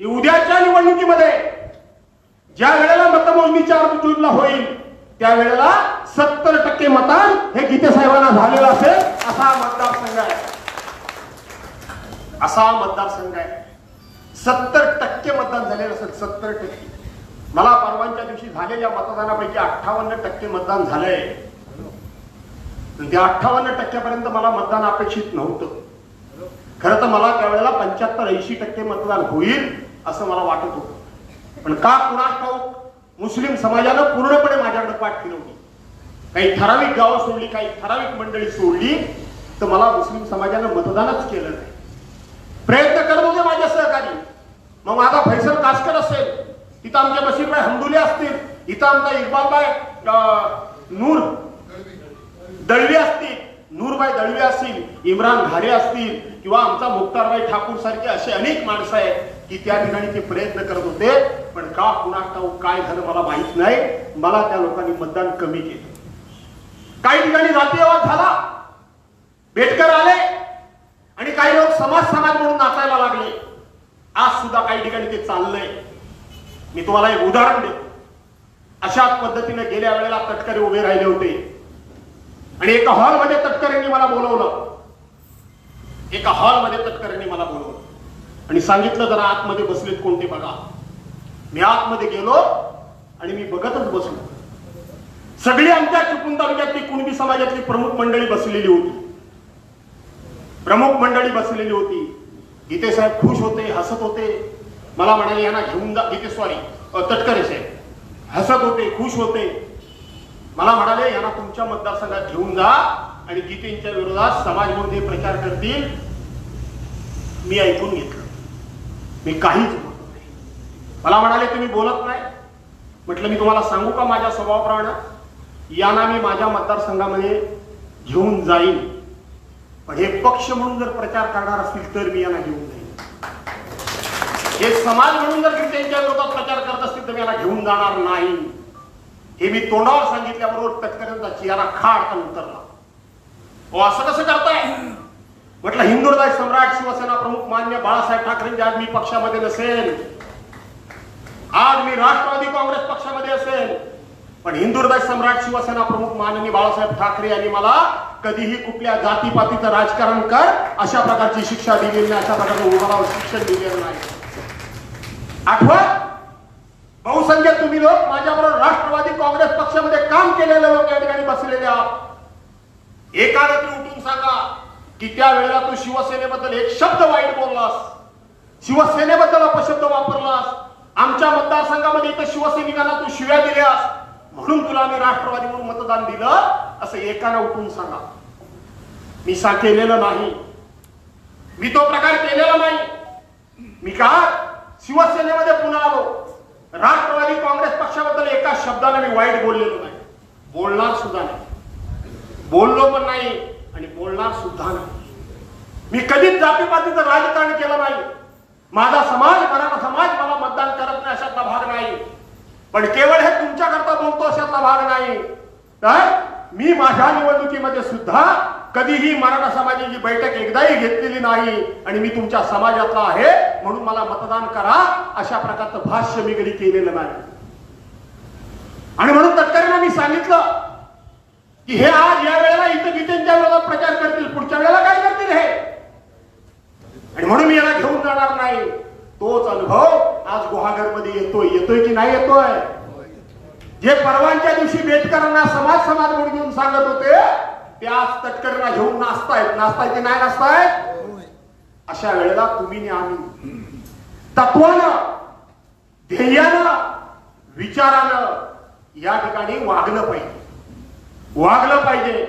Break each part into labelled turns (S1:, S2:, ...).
S1: की उद्याच्या निवडणुकीमध्ये ज्या वेळेला मतमोजणी चार जूनला होईल त्यावेळेला सत्तर टक्के मतदान हे गीते साहेबांना झालेलं असेल असा मतदारसंघ आहे. असा मतदारसंघ आहे. सत्तर टक्के मतदान झालेलं असेल सत्तर टक्के. मला परवानच्या दिवशी झालेल्या मतदानापैकी अठ्ठावन्न टक्के मतदान झालंय. त्या अठ्ठावन्न टक्क्यापर्यंत मला मतदान अपेक्षित नव्हतं. खरं तर मला त्यावेळेला पंच्याहत्तर ऐंशी टक्के मतदान होईल असं मला वाटत होतं. पण का कुणास ठाऊक हो? मुस्लिम समाजानं पूर्णपणे माझ्याकडे पाठ फिरवली काही ठराविक गावं सोडली काही ठराविक मंडळी सोडली तर मला मुस्लिम समाजानं मतदानच केलं नाही. प्रयत्न करत होते माझे सहकारी. मग माझा फैसल कासकर असेल इथं आमच्या बशीरभाई हमदुले असतील इथं आमचा इक्बालभाई नूर दळवी असतील नूरबाई दळवी असतील इम्रान घारे असतील किंवा आमचा मुक्तारबाई ठाकूर सारखे असे अनेक माणसं आहेत की त्या ठिकाणी ते प्रयत्न करत होते पण का कुणास काय झालं मला माहीत नाही. मला त्या लोकांनी मतदान कमी केलं. काही ठिकाणी जातीयवाद झाला. बेटकर आले आणि काही लोक समाज समाज म्हणून नाचायला लागले. आज सुद्धा काही ठिकाणी ते चाललंय. मी तुम्हाला एक उदाहरण देतो. अशाच पद्धतीने गेल्या वेळेला तटकरे उभे राहिले होते. आणि एका हॉलमध्ये तटकरेंनी मला बोलवलं. एका हॉलमध्ये तटकरेंनी मला बोलवलं. आणि सांगितलं जरा आतमध्ये बसलेत कोणते बघा. मी आतमध्ये गेलो आणि मी बघतच बसलो. सगळी आमच्या चिपळूण तालुक्यातली कुणबी समाजातली प्रमुख मंडळी बसलेली होती. प्रमुख मंडळी बसलेली होती. गीते साहेब खुश होते हसत होते. मला म्हणाले यांना घेऊन जा. गीते सॉरी तटकरे साहेब. हसत होते खुश होते. मला म्हणाले यांना तुमच्या मतदारसंघात घेऊन जा आणि गीतेंच्या विरोधात समाजविरोधी प्रचार करतील. मी ऐकून घेतलं. मी काहीच बोललो नाही. मला म्हणाले तुम्ही बोलत नाही. म्हटलं मी तुम्हाला सांगू का माझ्या स्वभावाप्रमाणे? यांना मी माझ्या मतदारसंघामध्ये घेऊन जाईन. पण हे पक्ष म्हणून जर प्रचार करणार असतील तर मी यांना घेऊन जाईन. हे समाज म्हणून जर त्यांच्या विरोधात प्रचार करत असतील तर मी यांना घेऊन जाणार नाही. हे मी तोंडावर सांगितल्याबरोबर तटकऱ्यांचा चेहरा खाड उतरला. हो असं कसं करताय? म्हटलं हिंदुहृदय सम्राट शिवसेना प्रमुख मान्य बाळासाहेब ठाकरेंचे आज मी पक्षामध्ये नसेल. आज मी राष्ट्रवादी काँग्रेस पक्षामध्ये असेल. पण हिंदुहृदय सम्राट शिवसेना प्रमुख माननीय बाळासाहेब ठाकरे यांनी मला कधीही कुठल्या जातीपातीचं राजकारण कर अशा प्रकारची शिक्षा दिलेली नाही अशा प्रकारचं उभारावर शिक्षण दिलेलं नाही. आठवत बहुसंख्य तुम्ही लोक माझ्याबरोबर राष्ट्रवादी काँग्रेस पक्षामध्ये काम केलेले लोक या ठिकाणी बसलेले आहात. एकाला उठून सांगा की त्यावेळेला तू शिवसेनेबद्दल एक शब्द वाईट बोललास. शिवसेनेबद्दल अपशब्द वापरलास. आमच्या मतदारसंघामध्ये इथं शिवसैनिकांना तू शिव्या दिल्यास म्हणून तुला आम्ही राष्ट्रवादी म्हणून मतदान दिलं असं एकानं उठून सांगा. मी सा केलेलं नाही. मी तो प्रकार केलेला नाही. मी का शिवसेनेमध्ये पुन्हा आलो? राष्ट्रवादी काँग्रेस पक्षाबद्दल एका शब्दाने मी वाईट बोललेलो नाही. बोलणार सुद्धा नाही. बोललो पण नाही. आणि बोलणार सुद्धा नाही. मी कधीच जातीपातीचं राजकारण केलं नाही. माझा समाज मराठा समाज मला मतदान करत नाही अशातला भाग नाही. पण केवळ हे तुमच्याकरता बोलतो अशातला भाग नाही. तर मी माझ्या निवडणुकीमध्ये सुद्धा कधीही मराठा समाजाची बैठक एकदाही घेतलेली नाही आणि मी तुमच्या समाजातला आहे म्हणून मला मतदान करा अशा प्रकारचं भाष्य मी कधी केलेलं नाही. आणि म्हणून तत्कालीन मी सांगितलं की हे आज या वेळेला इथं गीतेंच्या विरोधात प्रचार करतील पुढच्या वेळेला काय करतील हे? आणि म्हणून मी याला घेऊन जाणार नाही. तोच अनुभव आज गुहागरमध्ये येतोय. येतोय की नाही येतोय? जे परवांच्या दिवशी बेटकरांना समाज समाज म्हणून घेऊन सांगत होते ते आज तटकरीला घेऊन नाचतायत. नाचतायत की नाही नाचतायत? अशा वेळेला तुम्ही आम्ही तत्वानं ध्येयानं विचारानं या ठिकाणी वागलं पाहिजे. वागलं पाहिजे.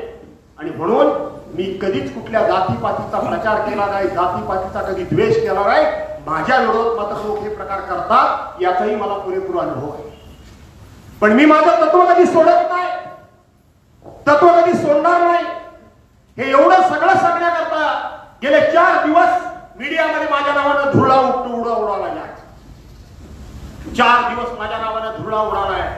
S1: आणि म्हणून मी कधीच कुठल्या जातीपातीचा प्रचार केला नाही जातीपातीचा कधी द्वेष केला नाही. माझ्या विरोधात मात्र लोक हे प्रकार करतात याचाही मला पुरेपूर अनुभव आहे. पण मी माझं तत्व कधी सोडत नाही. तत्व कधी सोडणार नाही. हे एवढं सगळं सांगण्याकरता गेले चार दिवस मीडियामध्ये माझ्या नावानं धुळा उठतो उडा उडाला चार दिवस माझ्या नावानं धुळा उडालाय.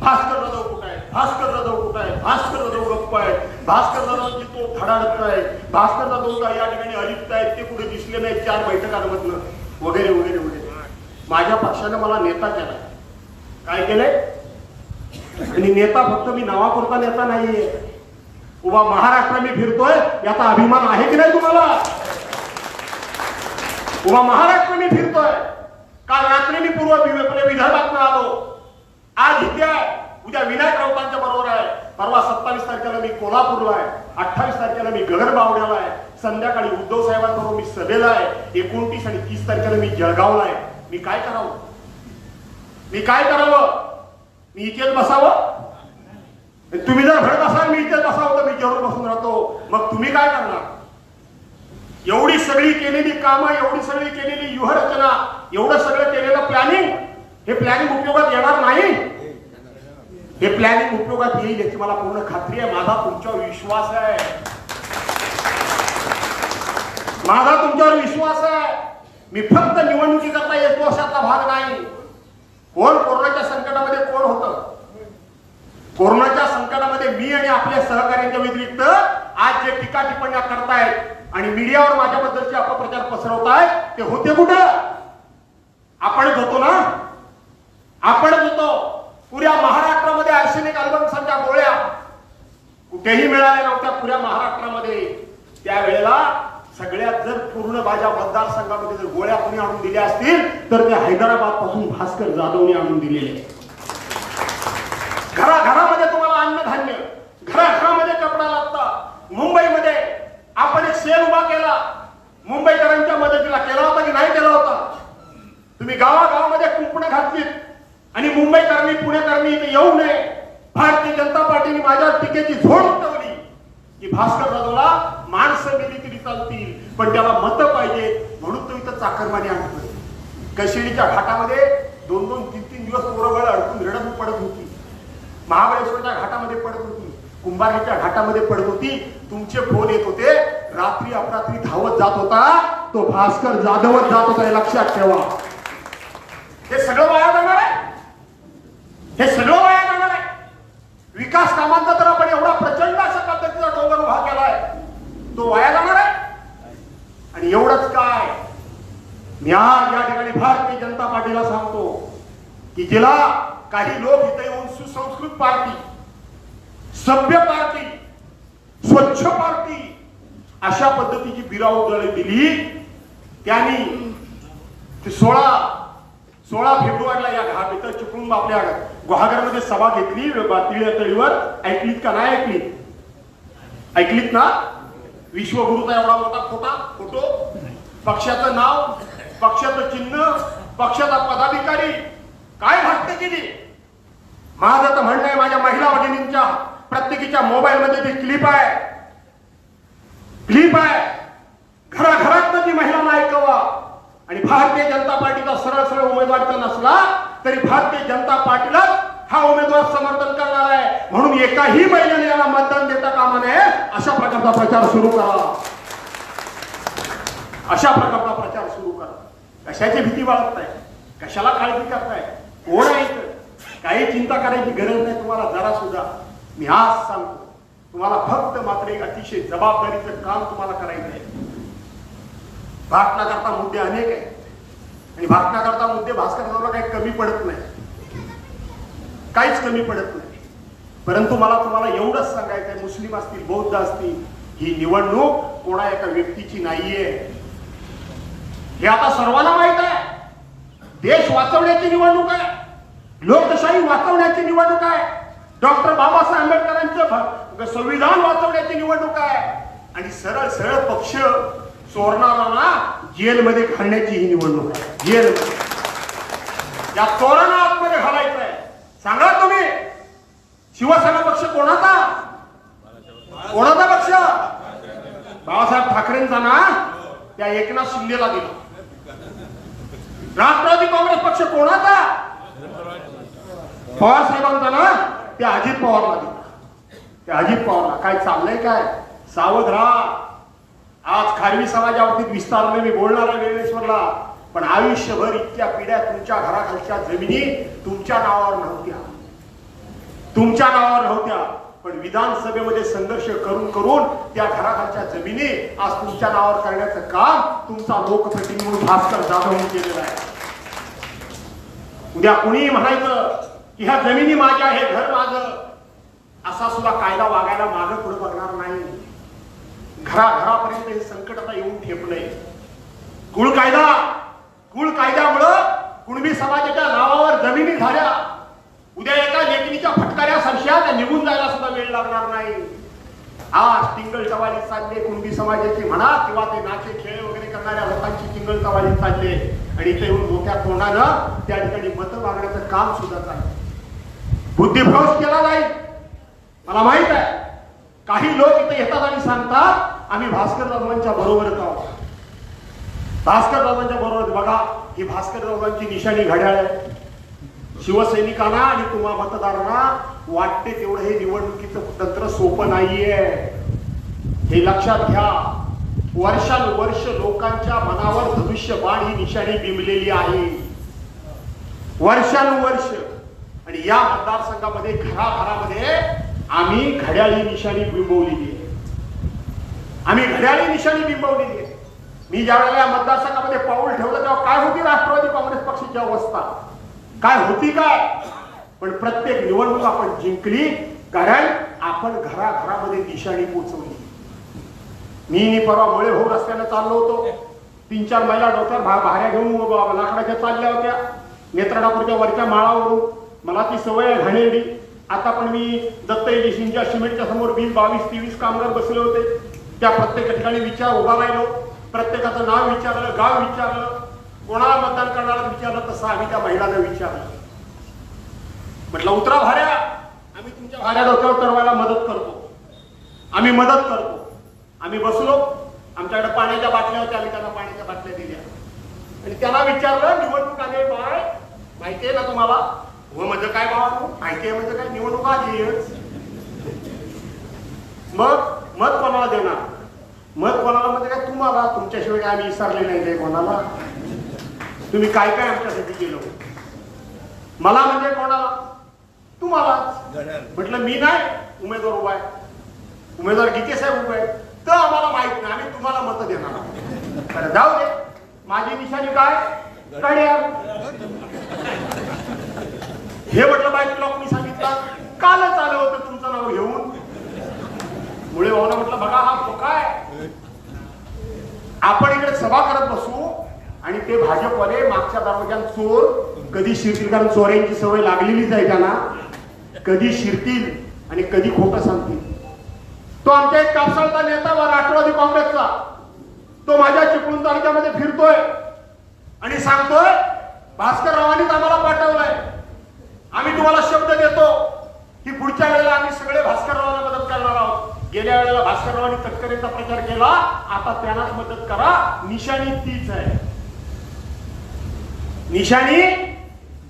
S1: भास्कर जाधव भास्कर जाधव कुठं आहे भास्कर जाधव गप्प आहे भास्कर जाधवची तो धडाडत आहे भास्कर जाधव का या ठिकाणी अलिप्त आहेत ते कुठे दिसले नाहीत चार बैठकांमधनं. वगैरे वगैरे वगैरे. माझ्या पक्षाने मला नेता केला काय केलंय? आणि नेता फक्त मी नावापुरता नेता नाहीये. उभा महाराष्ट्र मी फिरतोय याचा अभिमान आहे की नाही तुम्हाला? उभा महाराष्ट्र मी फिरतोय. काल रात्री मी पूर्व वि- विदर्भात आलो. आज इथे उद्या विनायक राऊतांच्या बरोबर आहे. परवा सत्तावीस तारखेला मी कोल्हापूरला आहे. अठ्ठावीस तारखेला मी गगनबावड्याला आहे. संध्याकाळी उद्धव साहेबांबरोबर मी सभेला आहे. एकोणतीस आणि तीस तारखेला मी जळगावला आहे. मी काय करावं? मी काय करावं? मी इथेच बसावं? तुम्ही जर घडत असाल मी इथेच बसावं तर मी जरूर बसून राहतो. मग तुम्ही काय करणार? एवढी सगळी केलेली कामं एवढी सगळी केलेली व्यूहरचना एवढं सगळं केलेलं प्लॅनिंग हे प्लॅनिंग उपयोगात येणार नाही? हे प्लॅनिंग उपयोगात येईल याची मला पूर्ण खात्री आहे. माझा तुमच्यावर विश्वास आहे. माझा तुमच्यावर विश्वास आहे. मी फक्त निवडणुकीकरता येतो अशातला भाग नाही. कोण कोरोनाच्या संकटामध्ये कोण होतं? कोरोनाच्या संकटामध्ये मी आणि आपल्या सहकार्यांच्या व्यतिरिक्त आज जे टीका टिप्पण्या करतायत आणि मीडियावर माझ्याबद्दलचे अपप्रचार पसरवतायत ते होते कुठं? आपणच होतो ना? आपणच होतो. पुऱ्या महाराष्ट्र गोळ्या. कुठेही मिळाल्या नव्हत्या पुऱ्या महाराष्ट्रामध्ये. त्यावेळेला सगळ्यात जर पूर्ण माझ्या मतदारसंघामध्ये जर गोळ्या कोणी आणून दिल्या असतील तर ते हैदराबादपासून भास्कर जाधवने आणून दिलेले. घराघरामध्ये तुम्हाला अन्नधान्य घराघरामध्ये कपडा लागता. मुंबईमध्ये आपण एक सेल उभा केला. मुंबईकरांच्या मदतीला केला होता की नाही केला होता? तुम्ही गावागावामध्ये कुंपणं घातलीत आणि मुंबईकरांनी पुणेकरांनी इथे येऊ नये. भारतीय जनता पार्टीने माझ्या टीकेची झोड उठवली. की भास्कर जाधवला माणसं गेली तरी चालतील पण त्याला मत पाहिजे म्हणून तो इथं चाकरमाने आणतोय. कशिडीच्या घाटामध्ये दोन दोन तीन तीन दिवस पोरबळ अडकून रडत पडत होती. महाबळेश्वरच्या घाटामध्ये पडत होती. कुंभारच्या घाटामध्ये पडत होती. तुमचे फोन येत होते. रात्री अपरात्री धावत जात होता. तो भास्कर जाधवत जात होता हे लक्षात ठेवा. हे सगळं वाया जाणार आहे? हे सगळं वाया विकास कामांचा तर आपण एवढा प्रचंड अशा पद्धतीचा डोंगर उभा केलाय. तो वाया जाणार आहे? आणि एवढंच काय? मी आज या ठिकाणी भारतीय जनता पार्टीला सांगतो की जिला काही लोक इथे येऊन सुसंस्कृत पार्टी सभ्य पार्टी स्वच्छ पार्टी अशा पद्धतीची बिराउदळी दिली. त्यांनी ते सोळा सोळा फेब्रुवारीला या घाट इथं चिपळूण आपल्या गुहागरामध्ये सभा घेतली तळीवर. ऐकलीत का? नाही ऐकली ऐकलीत ना? विश्वगुरुचा एवढा मोठा खोटा फोटो? पक्षाचं नाव पक्षाचं चिन्ह पक्षाचा पदाधिकारी? काय भाष्य केली माझं तर म्हणणं आहे माझ्या महिला भगिनींच्या प्रत्येकीच्या मोबाईलमध्ये ती क्लिप आहे. क्लिप आहे. घराघरात ती महिलांना ऐकवा आणि भारतीय जनता पार्टीचा सरळ सरळ उमेदवार नसला. तरी भारतीय जनता पार्टीला हा उमेदवार समर्थन करणार आहे. म्हणून एकाही महिलेने याला मतदान देता कामा नये. अशा प्रकारचा प्रचार सुरू करा. अशा प्रकारचा प्रचार सुरू करा. कशाची भीती बाळगताय? कशाला काळजी करताय? कोण आहे काही चिंता करायची गरज नाही तुम्हाला जरा सुद्धा. मी आज सांगतो. तुम्हाला फक्त मात्र एक अतिशय जबाबदारीचं काम तुम्हाला करायचं आहे. भाषणाकरता मुद्दे अनेक आहेत. आणि भाषणाकरता मुद्दे भास्कर काही कमी पडत नाही. काहीच कमी पडत नाही. परंतु मला तुम्हाला एवढंच सांगायचं मुस्लिम असतील बौद्ध असतील ही निवडणूक कोणा एका व्यक्तीची नाहीये. हे आता सर्वांना माहीत आहे. देश वाचवण्याची निवडणूक आहे. लोकशाही वाचवण्याची निवडणूक आहे. डॉक्टर बाबासाहेब आंबेडकरांचं संविधान वाचवण्याची निवडणूक आहे. आणि सरळ सरळ पक्ष चोरणारा जेलमध्ये घालण्याची ही निवडणूक आहे. जेल. या चोरांना आतमध्ये घालायचं आहे सांगा तुम्ही. शिवसेना पक्ष कोणाचा? कोणाचा पक्ष? बाळासाहेब ठाकरेंचा ना? त्या एकनाथ शिंदेला दिला. राष्ट्रवादी काँग्रेस पक्ष कोणाचा? पवार साहेबांचा ना? त्या अजित पवारला दिला. त्या अजित पवारला. काय चाललंय काय? सावध राहा. आज खारवी समाजावरती विस्तारने मी बोलणार आहे वेळेश्वरला पण आयुष्यभर इतक्या पिढ्या तुमच्या घराखालच्या जमिनी तुमच्या नावावर नव्हत्या. तुमच्या नावावर नव्हत्या पण विधानसभेमध्ये संघर्ष करून करून त्या घराखालच्या जमिनी आज तुमच्या नावावर करण्याचं काम तुमचा लोकप्रतिनिधी म्हणून भास्कर जाधवने केलेलं आहे. उद्या कुणीही म्हणायचं की ह्या जमिनी माझ्या हे घर माझं असा सुद्धा कायदा वागायला मागं पुढे बघणार नाही. घराघरापर्यंत हे संकट आता येऊन ठेपलंय कुळ कायदा कुळ कायद्यामुळं कुणबी समाजाच्या नावावर जमिनी झाल्या. उद्या एका लेखणीच्या फटकाऱ्या संशयात निघून जायला सुद्धा वेळ लागणार नाही. आज टिंगल टवाली चालले कुणबी समाजाची म्हणा किंवा ते नाचे खेळ वगैरे करणाऱ्या लोकांची टिंगल टवाली चालले. आणि इथे येऊन मोठ्या तोंडानं त्या ठिकाणी मतं मागण्याचं काम सुद्धा चाललं बुद्धिभ्रंश केला नाही. मला माहीत आहे. काही लोक इथे येतात आणि सांगतात आम्ही भास्कर दादांच्या बरोबरच आहोत भास्कर दादांच्या बरोबर बघा ही भास्कर दादांची निशाणी घड्याळ आहे. शिवसैनिकांना आणि तुम्हा मतदारांना वाटते तेवढं हे निवडणुकीचं तंत्र सोपं नाहीये. हे लक्षात घ्या. वर्षानुवर्ष लोकांच्या मनावर धनुष्यबाण ही निशाणी बिंबलेली आहे. वर्षानुवर्ष. आणि या मतदारसंघामध्ये घराघरामध्ये आम्ही घड्याळी निशाणी बिंबवलेली आहे. आम्ही घड्याळी निशाणी बिंबवलेली आहे. मी ज्या वेळेला मतदारसंघामध्ये पाऊल ठेवलं तेव्हा काय होती राष्ट्रवादी काँग्रेस पक्षाची अवस्था? काय होती काय? पण प्रत्येक निवडणूक आपण जिंकली कारण आपण घराघरामध्ये निशाणी पोचवली. मी नी परवा मुळे भाऊ रस्त्याने चाललो होतो. तीन चार महिला डोक्यावर भा- भाऱ्या घेऊन लाकडाच्या चालल्या होत्या. नेत्रडापूरच्या वरच्या माळावरून. मला ती सवय घाणेरडी. आता पण मी दत्त एडिशींच्या सिमेंटच्या समोर वीस बावीस तेवीस कामगार बसले होते. त्या प्रत्येक ठिकाणी विचार उभा राहिलो. प्रत्येकाचं नाव विचारलं गाव विचारलं. कोणाला मतदान करणारा विचारलं तसं आम्ही त्या महिलांना विचारलं. म्हटलं उतरा भाड्या आम्ही तुमच्या भाड्या डोक्यावर चढवायला मदत करतो. आम्ही मदत करतो. आम्ही बसलो. आमच्याकडे पाण्याच्या बाटल्या होत्या. आम्ही त्यांना पाण्याच्या बाटल्या दिल्या. आणि त्यांना विचारलं निवडणूक आली बाय माहिती आहे ना तुम्हाला? व म्हणजे काय बाबा माहिती आहे म्हणजे काय? निवडणूक आली. मग मत कोणाला देणार? मत कोणाला म्हणजे काय तुम्हाला. तुमच्याशिवाय आम्ही विसरले नाही काय कोणाला. तुम्ही काय काय आमच्यासाठी केलं? मला म्हणजे कोणाला? तुम्हाला. म्हटलं मी नाही उमेदवार उभा आहे. उमेदवार गीते साहेब उभे आहेत. तर आम्हाला माहीत नाही. आम्ही तुम्हाला मत देणार जाऊ दे. माझी निशाणी काय? कड्या हे म्हटलं बाई तुला कोणी सांगितलं? कालच आलं होतं तुमचं नाव घेऊन. मुळे भावना म्हटलं बघा हा तो काय आपण इकडे सभा करत बसू आणि ते भाजपवाले मागच्या दरवाज्यात चोर कधी शिरतील? कारण चोऱ्यांची सवय लागलेलीच आहे त्यांना. कधी शिरतील आणि कधी खोटं सांगतील. तो आमच्या एक कापसाळचा नेता व राष्ट्रवादी काँग्रेसचा. तो माझ्या चिपळूण तालुक्यामध्ये फिरतोय आणि सांगतोय भास्कर रावानीच आम्हाला पाठवलंय. आम्ही तुम्हाला शब्द देतो की पुढच्या वेळेला आम्ही सगळे भास्कररावांना मदत करणार आहोत. गेल्या वेळेला भास्कररावांनी तटकरेचा प्रचार केला आता त्यांनाच मदत करा. निशाणी तीच आहे. निशाणी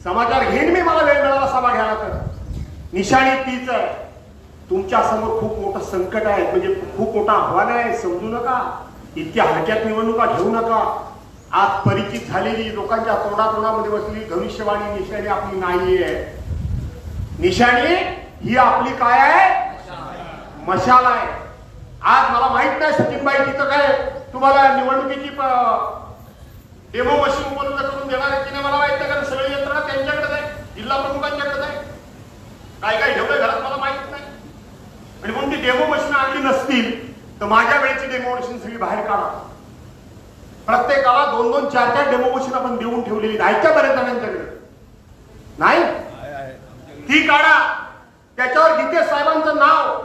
S1: समाचार घेईन मी मला वेळ मिळाला सभा घ्यायला तर. निशाणी तीच आहे. तुमच्यासमोर खूप मोठं संकट आहे म्हणजे खूप मोठं आव्हान आहे समजू नका. इतक्या हलक्यात निवडणुका घेऊ नका. आज परिचित झालेली लोकांच्या तोंडातोंडामध्ये बसलेली भविष्यवाणी निशाणी आपली नाहीये. निशाणी ही आपली काय आहे? मशाल आहे. आज मला माहीत नाही सचिनबाई तिथं काय तुम्हाला निवडणुकीची डेमो मशीन उपलब्ध करून देणार आहे की नाही मला माहीत नाही कारण सगळी यंत्रणा त्यांच्याकडे आहे. जिल्हा प्रमुखांच्याकडे आहे. काय काय ठेवलंय घरात मला माहीत नाही. आणि म्हणून ती डेमो मशीन आणली नसतील तर माझ्या वेळेची डेमो मशीन सगळी बाहेर काढा. प्रत्येकाला दोन दोन चार चार डेमो मशीन आपण देऊन ठेवलेली का बऱ्याच जणांच्याकडे नाही? ती काढा. त्याच्यावर गीते साहेबांचं नाव.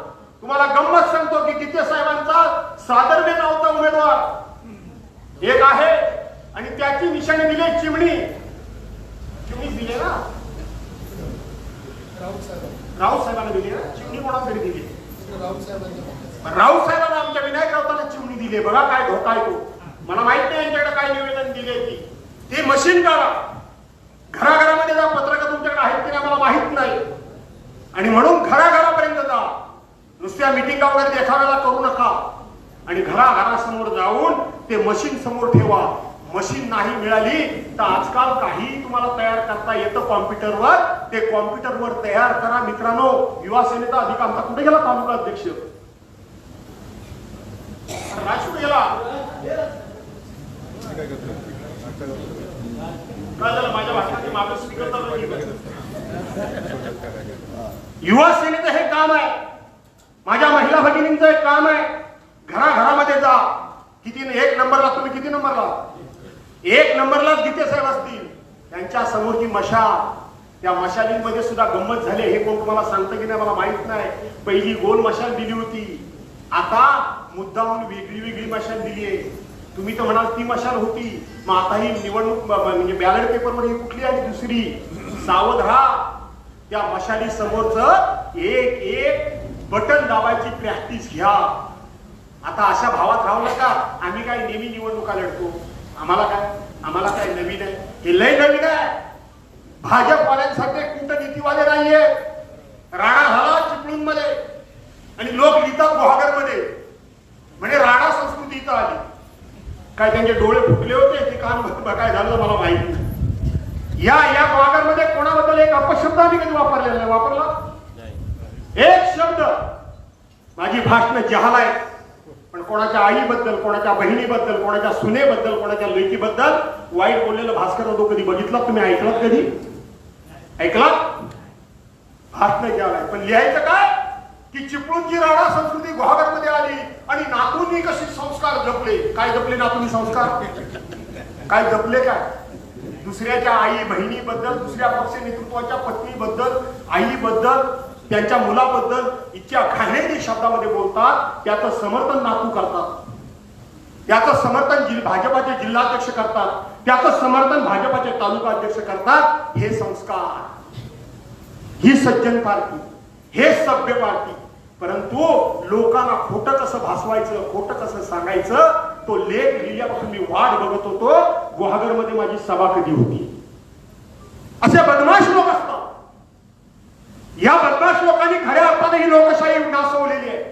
S1: तुम्हाला गंमत सांगतो की गीते साहेबांचा सादरने नावचा उमेदवार. एक आहे. आणि त्याची निशाणी दिली चिमणी. चिमणी दिली ना? राऊत साहेबांना. दिली ना? चिमणी कोणाकडे दिली राऊत साहेबांना. आमच्या विनायक राऊतांना चिमणी दिली. बघा काय धोका आहे तो. मला माहीत नाही यांच्याकडे काय निवेदन दिले ती. ते मशीन काढा. घराघरामध्ये जा पत्रक तुमच्याकडे आहेत की नाही मला माहीत नाही. आणि म्हणून घराघरापर्यंत जा. नुसत्या मिटिंगा वगैरे देखाव्याला करू नका. आणि घराघरासमोर जाऊन ते मशीन समोर ठेवा. मशीन नाही मिळाली तर आजकाल काही तुम्हाला तयार करता येतं कॉम्प्युटरवर. ते कॉम्प्युटरवर तयार करा मित्रांनो. युवा सेनेचा अधिक आमचा कुठे गेला तालुका अध्यक्ष? राजपूत गेला. काय. युवा सेनेचं हे काम आहे. माझ्या महिला भगिनींचं एक काम आहे. घराघरामध्ये जा. किती एक नंबरला तुम्ही किती नंबरला? एक नंबरला गीते साहेब असतील. त्यांच्या समोरची मशाल त्या मशालींमध्ये सुद्धा गंमत झाली हे कोण तुम्हाला सांगतं की नाही मला माहीत नाही. पहिली गोल मशाल दिली होती. आता मुद्दाहून वेगळी वेगळी मशाल दिली आहे. तुम्ही तर म्हणाल ती मशाल होती. मग आता ही निवडणूक म्हणजे बॅलेट पेपरवर ही कुठली आली दुसरी? सावध राहा. त्या मशाली समोरच एक एक बटन दाबायची प्रॅक्टिस घ्या. आता अशा भावात राहू नका. आम्ही काय नेहमी निवडणुका लढतो? आम्हाला काय? आम्हाला काय नवीन आहे? हे लय नवीन आहे. भाजपवाल्यांसारखे कूटनीतीवाले नाहीये. राणा झाला चिपळूणमध्ये आणि लोक लिहितात गुहागरमध्ये म्हणजे राणा संस्कृती इथं आली काय त्यांचे डोळे फुटले होते ते कान काय झालं मला माहीत नाही. या या मध्ये कोणाबद्दल एक अपशब्द आम्ही कधी वापरलेला नाही. वापरला? एक शब्द. माझी भाषणं जहाल आहेत. पण कोणाच्या आईबद्दल कोणाच्या बहिणीबद्दल कोणाच्या सुनेबद्दल कोणाच्या लेकीबद्दल वाईट बोललेलं भास्कर तो कधी बघितला? तुम्ही ऐकलात कधी? ऐकला भाषणं जहाल आहे पण लिहायचं काय? की चिपळूणची राणा संस्कृती गुहागरमध्ये आली आणि नातूंनी कशी संस्कार जपले? काय जपले नातूंनी संस्कार? काय जपले काय? दुसऱ्याच्या आई बहिणीबद्दल दुसऱ्या पक्ष नेतृत्वाच्या पत्नीबद्दल आईबद्दल त्यांच्या मुलाबद्दल इतक्या घाणेरी शब्दामध्ये बोलतात त्याचं समर्थन नातू करतात. त्याचं समर्थन जिल भाजपाचे जिल्हाध्यक्ष करतात. त्याचं समर्थन भाजपाचे तालुका अध्यक्ष करतात. हे संस्कार. ही सज्जन पार्टी. हे सभ्य पार्टी. परंतु लोकांना खोटं कसं भासवायचं खोटं कसं सांगायचं तो लेख लिहिल्यापासून मी वाट बघत होतो. गुहागरमध्ये माझी सभा कधी होती? असे बदमाश लोक असतात. या बदमाश लोकांनी खऱ्या अर्थाने ही लोकशाही नासवलेली आहे.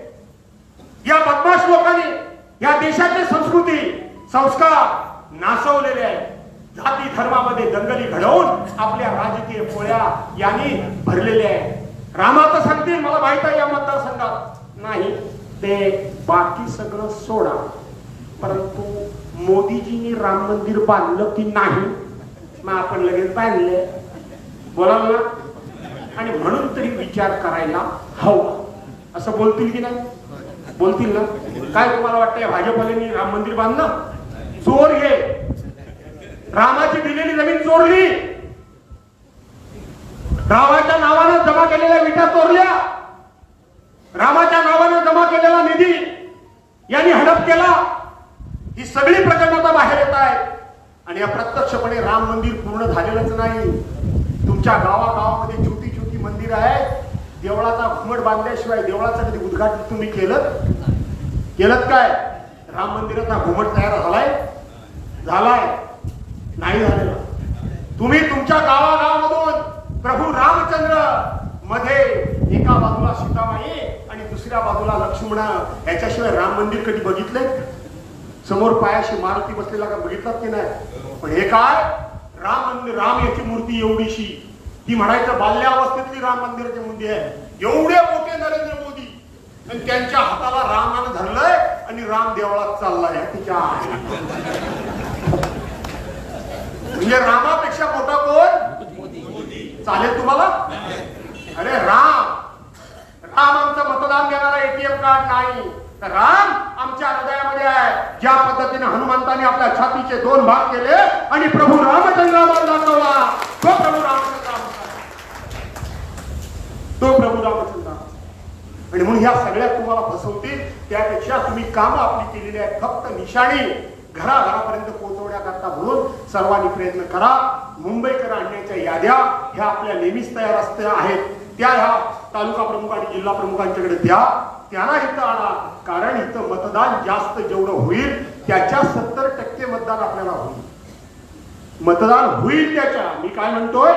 S1: या बदमाश लोकांनी या देशाची संस्कृती संस्कार नासवलेले आहे. जाती धर्मामध्ये दंगली घडवून आपल्या राजकीय पोळ्या यांनी भरलेल्या आहे रामाचं सांगतील मला माहीत आहे या मतदारसंघात. नाही. ते बाकी सगळं सोडा. परंतु मोदीजींनी राम मंदिर बांधलं की नाही मग आपण लगेच बांधले. बोला ना आणि म्हणून तरी विचार करायला हवा. असं बोलतील की नाही? बोलतील ना? काय तुम्हाला वाटतंय भाजपवाल्यांनी राम मंदिर बांधलं? चोर घे रामाची दिलेली जमीन चोरली. रावाच्या नावानं जमा केलेल्या विटा चोरल्या. रामाच्या नावानं जमा केलेला निधी यांनी हडप केला. ही सगळी प्रकरण बाहेर येत आहेत. आणि या प्रत्यक्षपणे राम मंदिर पूर्ण झालेलंच नाही. तुमच्या गावागावामध्ये छोटी छोटी मंदिर आहे देवळाचा घुमट बांधल्याशिवाय देवळाचं कधी उद्घाटन तुम्ही केलं? केलं काय? राम मंदिराचा घुमट तयार झालाय? झालाय. नाही झालेला. तुम्ही तुमच्या गावागावामधून प्रभू रामचंद्रमध्ये एका बाजूला सीतामाई आणि दुसऱ्या बाजूला लक्ष्मण. याच्याशिवाय राम मंदिर कधी बघितलंय? समोर पायाशी मारुती बसलेला का बघितलात की नाही? पण हे काय? राम मंदिर राम याची मूर्ती एवढीशी. ती म्हणायचं बाल्यावस्थेतली राम मंदिराची मूर्ती आहे. एवढे मोठे नरेंद्र मोदी. आणि त्यांच्या हाताला रामानं धरलंय आणि राम देवळात चाललाय. तिच्या म्हणजे रामापेक्षा मोठा कोण? चालेल तुम्हाला? अरे राम! राम आमचं मतदान देणारा एटीएम कार्ड नाही. तर राम आमच्या हृदयामध्ये आहे. ज्या पद्धतीने हनुमंताने आपल्या छातीचे दोन भाग केले आणि प्रभू रामचंद्रावर दाखवला. तो प्रभू रामचंद्र तो प्रभू रामचंद्र आणि म्हणून ह्या सगळ्या तुम्हाला फसवतील. त्यापेक्षा तुम्ही कामं आपली केलेली आहेत. फक्त निशाणी. घराघरापर्यंत पोहोचवण्याकरता म्हणून सर्वांनी प्रयत्न करा. मुंबईकर आणण्याच्या याद्या ह्या आपल्या नेहमीच तयार असत्या आहेत. त्या ह्या तालुका प्रमुख आणि जिल्हा प्रमुखांच्याकडे द्या. त्यांना इथं आणा. कारण इथं मतदान जास्त जेवढं होईल त्याच्या सत्तर टक्के मतदान आपल्याला होईल. मतदान होईल त्याच्या मी काय म्हणतोय?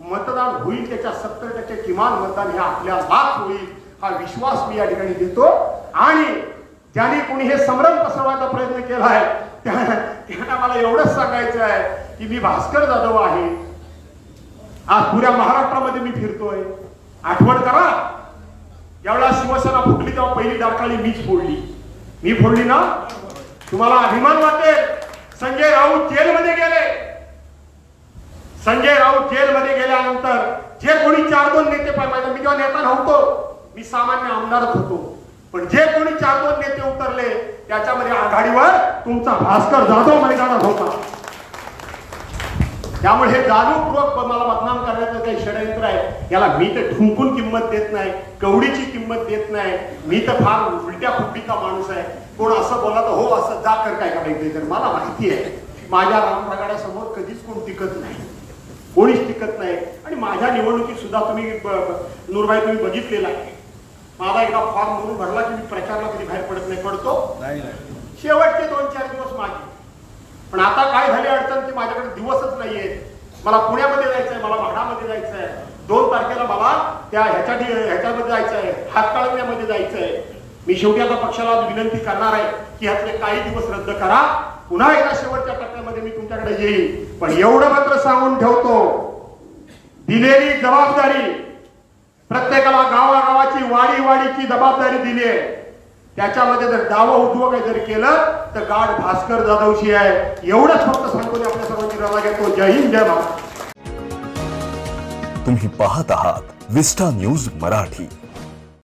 S1: मतदान होईल त्याच्या सत्तर टक्के किमान मतदान हे आपल्यालाच होईल. हा विश्वास मी या ठिकाणी देतो. आणि ज्याने कोणी हे संभ्रम पसरवायचा प्रयत्न केला आहे त्या- त्यांना मला एवढंच सांगायचं आहे की मी भास्कर जाधव आहे. आज पुऱ्या महाराष्ट्रामध्ये मी फिरतोय. आठवण करा यावेळेला शिवसेना फुटली तेव्हा पहिली डाकाळी मीच फोडली. मी फोडली ना? तुम्हाला अभिमान वाटेल. संजय राऊत जेलमध्ये गेले. संजय राऊत जेलमध्ये गेल्यानंतर जे कोणी चार दोन नेते पाहिजे मी जेव्हा नेता नव्हतो मी सामान्य आमदारच होतो. पण जे कोणी चार दोन नेते उतरले त्याच्यामध्ये आघाडीवर तुमचा भास्कर जाधव मैदानात होता. त्यामुळे हे जाणूपूर्वक मला बदनाम करण्याचं काही षडयंत्र आहे. याला मी तर ठुंकून किंमत देत नाही कवडीची किंमत देत नाही. मी तर फार उलट्या फुटीचा माणूस आहे. कोण असं बोला तर हो असं जा कर काय करायचं तर मला माहिती आहे माझ्या रामप्रगाड्यासमोर कधीच कोण टिकत नाही. कोणीच टिकत नाही. आणि माझ्या निवडणुकीत सुद्धा तुम्ही नूरबाई तुम्ही बघितलेला आहे. माझा एकदा फॉर्म म्हणून भरला की मी प्रचारला कधी बाहेर पडत नाही पडतो. शेवटचे दोन चार दिवस माझे पण आता काय झाली अडचण की माझ्याकडे दिवसच नाहीये. मला पुण्यामध्ये जायचंय मला म्हाडामध्ये जायचंय. दोन तारखेला मला त्या ह्याच्या ह्याच्यामध्ये जायचंय हातकाळण्यामध्ये जायचंय. मी शेवटी आता पक्षाला विनंती करणार आहे की ह्यातले काही दिवस रद्द करा. पुन्हा एकदा शेवटच्या टप्प्यामध्ये मी तुमच्याकडे येईल. पण एवढं मात्र सांगून ठेवतो दिलेली जबाबदारी प्रत्येकाला गावागावाची वाडी वाडीची जबाबदारी दिली आहे. त्याच्यामध्ये जर दावं उद्योग जर केलं तर गाड भास्कर जाधवशी आहे. एवढंच फक्त सांगतो आपल्या सर्वांची रजा घेतो. जय हिंद जय महाराज
S2: तुम्ही पाहत आहात विस्टा न्यूज मराठी.